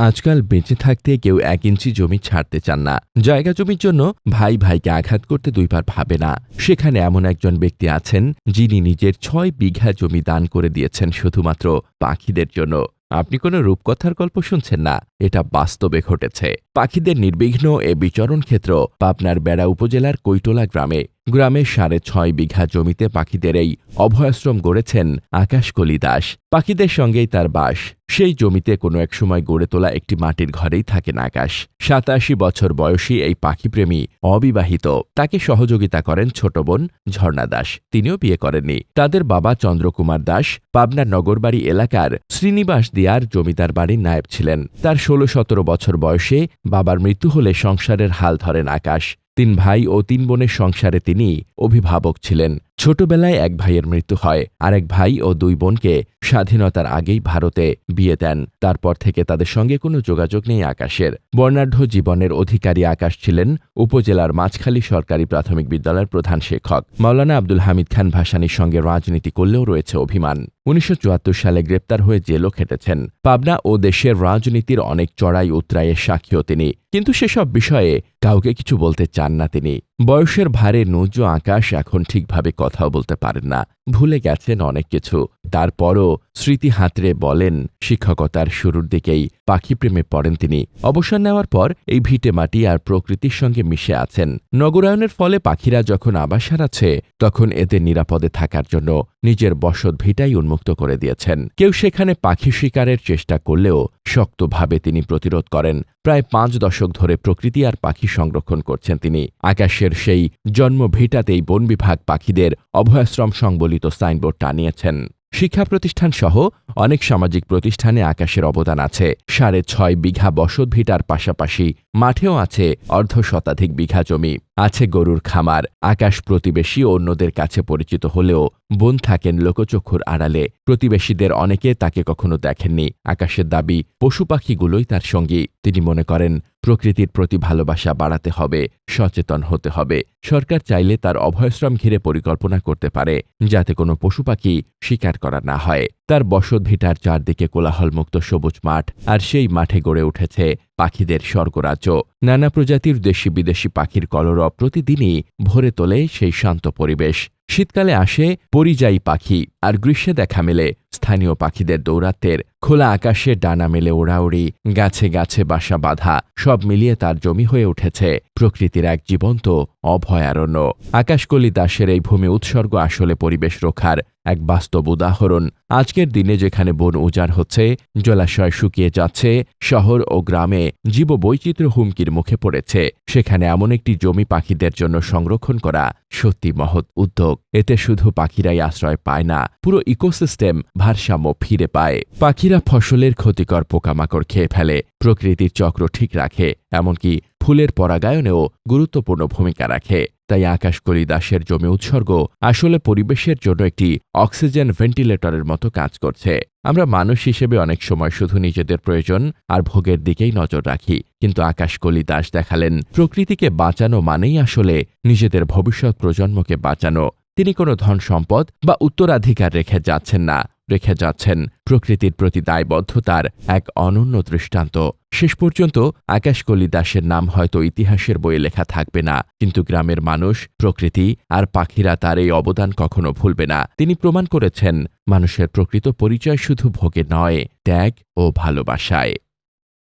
আজকাল বেঁচে থাকতে কেউ এক ইঞ্চি জমি ছাড়তে চান না। জায়গা জমির জন্য ভাই ভাইকে আঘাত করতে দুইবার ভাবে না। সেখানে এমন একজন ব্যক্তি আছেন যিনি নিজের ছয় বিঘা জমি দান করে দিয়েছেন শুধুমাত্র পাখিদের জন্য। আপনি কোনো রূপকথার গল্প শুনছেন না? এটা বাস্তবে ঘটেছে। পাখিদের নির্বিঘ্ন এ বিচরণ ক্ষেত্র পাবনার বেড়া উপজেলার কৈটোলা গ্রামে। গ্রামে সাড়ে ছয় বিঘা জমিতে পাখিদের এই অভয়াশ্রম গড়েছেন আকাশকলি দাস। পাখিদের সঙ্গেই তার বাস। সেই জমিতে কোনো এক সময় গড়ে তোলা একটি মাটির ঘরেই থাকেন আকাশ। সাতাশি বছর বয়সী এই পাখিপ্রেমী অবিবাহিত। তাকে সহযোগিতা করেন ছোট বোন ঝর্ণা দাস। তিনিও বিয়ে করেননি। তাদের বাবা চন্দ্রকুমার দাস পাবনার নগরবাড়ি এলাকার শ্রীনিবাস দিয়ার জমিদার বাড়ির নায়েব ছিলেন। তার ষোলো সতেরো বছর বয়সে বাবার মৃত্যু হলে সংসারের হাল ধরেন আকাশ। তিন ভাই ও তিন বোনের সংসারে তিনি অভিভাবক ছিলেন। ছোটবেলায় এক ভাইয়ের মৃত্যু হয়। আরেক ভাই ও দুই বোনকে স্বাধীনতার আগেই ভারতে বিয়ে দেন। তারপর থেকে তাদের সঙ্গে কোনো যোগাযোগ নেই আকাশের। বর্ণাঢ্য জীবনের অধিকারী আকাশ ছিলেন উপজেলার মাঝখালী সরকারি প্রাথমিক বিদ্যালয়ের প্রধান শিক্ষক। মাওলানা আব্দুল হামিদ খান ভাসানির সঙ্গে রাজনীতি করলেও রয়েছে অভিমান। উনিশশো চুয়াত্তর সালে গ্রেপ্তার হয়ে জেলও খেটেছেন। পাবনা ও দেশের রাজনীতির অনেক চড়াই উতরাইয়ের সাক্ষীও তিনি। কিন্তু সেসব বিষয়ে কাউকে কিছু বলতে চান না তিনি। বয়সের ভারে নুজ আকাশ এখন ঠিকভাবে কথাও বলতে পারেন না। ভুলে গেছেন অনেক কিছু। তারপরও স্মৃতি হাতড়ে বলেন, শিক্ষকতার শুরুর দিকেই পাখি প্রেমে পড়েন তিনি। অবসর নেওয়ার পর এই ভিটে মাটি আর প্রকৃতির সঙ্গে মিশে আছেন। নগরায়নের ফলে পাখিরা যখন আবাস হারাচ্ছে, তখন এদের নিরাপদে থাকার জন্য নিজের বসত ভিটাই উন্মুক্ত করে দিয়েছেন। কেউ সেখানে পাখি শিকারের চেষ্টা করলেও শক্তভাবে তিনি প্রতিরোধ করেন। প্রায় পাঁচ দশক ধরে প্রকৃতি আর পাখি সংরক্ষণ করছেন তিনি। আকাশের সেই জন্মভিটাতেই বন বিভাগ পাখিদের অভয়াশ্রম সংবলিত সাইনবোর্ড টানিয়েছেন। শিক্ষা প্রতিষ্ঠান সহ অনেক সামাজিক প্রতিষ্ঠানে আকাশের অবদান আছে। সাড়ে ছয় বিঘা বসত ভিটার পাশাপাশি মাঠেও আছে অর্ধ শতাধিক বিঘা জমি। আছে গরুর খামার, আকাশ প্রতিবেশী অন্যদের কাছে পরিচিত হলেও বোন থাকেন লোকচক্ষুর আড়ালে। প্রতিবেশীদের অনেকে তাকে কখনো দেখেননি। আকাশের দাবি, পশু পাখিগুলোই তার সঙ্গী। তিনি মনে করেন প্রকৃতির প্রতি ভালোবাসা বাড়াতে হবে, সচেতন হতে হবে। সরকার চাইলে তার অভয়শ্রম ঘিরে পরিকল্পনা করতে পারে, যাতে কোনো পশু পাখি শিকার করা না হয়। তার বসত ভিটার চারদিকে কোলাহলমুক্ত সবুজ মাঠ আর সেই মাঠে গড়ে উঠেছে পাখিদের স্বর্গরাজ্য। নানা প্রজাতির দেশি বিদেশি পাখির কলরব প্রতিদিনই ভরে তোলে সেই শান্ত পরিবেশ। শীতকালে আসে পরিযায়ী পাখি আর গ্রীষ্মে দেখা মেলে স্থানীয় পাখিদের দৌরাত্মের খোলা আকাশে ডানা মেলে ওড়াউড়ি গাছে গাছে বাসা বাঁধা, সব মিলিয়ে তার জমি হয়ে উঠেছে প্রকৃতির এক জীবন্ত অভয়ারণ্য। আকাশকলি দাসের এই ভূমি উৎসর্গ আসলে পরিবেশ রক্ষার এক বাস্তব উদাহরণ। আজকের দিনে যেখানে বন উজাড় হচ্ছে, জলাশয় শুকিয়ে যাচ্ছে, শহর ও গ্রামে জীববৈচিত্র্য হুমকির মুখে পড়েছে। সেখানে এমন একটি জমি পাখিদের জন্য সংরক্ষণ করা সত্যি মহৎ উদ্যোগ। এতে শুধু পাখিরাই আশ্রয় পায় না, পুরো ইকোসিস্টেম ভারসাম্য ফিরে পায়। পাখিরা ফসলের ক্ষতিকর পোকামাকড় খেয়ে ফেলে, প্রকৃতির চক্র ঠিক রাখে, এমনকি ফুলের পরাগায়নেও গুরুত্বপূর্ণ ভূমিকা রাখে। তাই আকাশকলি দাসের জমি উৎসর্গ। আসলে পরিবেশের জন্য একটি অক্সিজেন ভেন্টিলেটরের মতো কাজ করছে। আমরা মানুষ হিসেবে অনেক সময় শুধু নিজেদের প্রয়োজন আর ভোগের দিকেই নজর রাখি। কিন্তু আকাশকলি দাস দেখালেন, প্রকৃতিকে বাঁচানো মানেই আসলে নিজেদের ভবিষ্যৎ প্রজন্মকে বাঁচানো। তিনি কোনো ধন সম্পদ বা উত্তরাধিকার রেখে যাচ্ছেন না। রেখে যাচ্ছেন। প্রকৃতির প্রতি দায়বদ্ধতার এক অনন্য দৃষ্টান্ত। শেষ পর্যন্ত আকাশকলি দাসের নাম হয়তো ইতিহাসের বইয়ে লেখা থাকবে না। কিন্তু গ্রামের মানুষ, প্রকৃতি আর পাখিরা তার এই অবদান কখনো ভুলবে না। তিনি প্রমাণ করেছেন, মানুষের প্রকৃত পরিচয় শুধু ভোগে নয়, ত্যাগ ও ভালোবাসায়।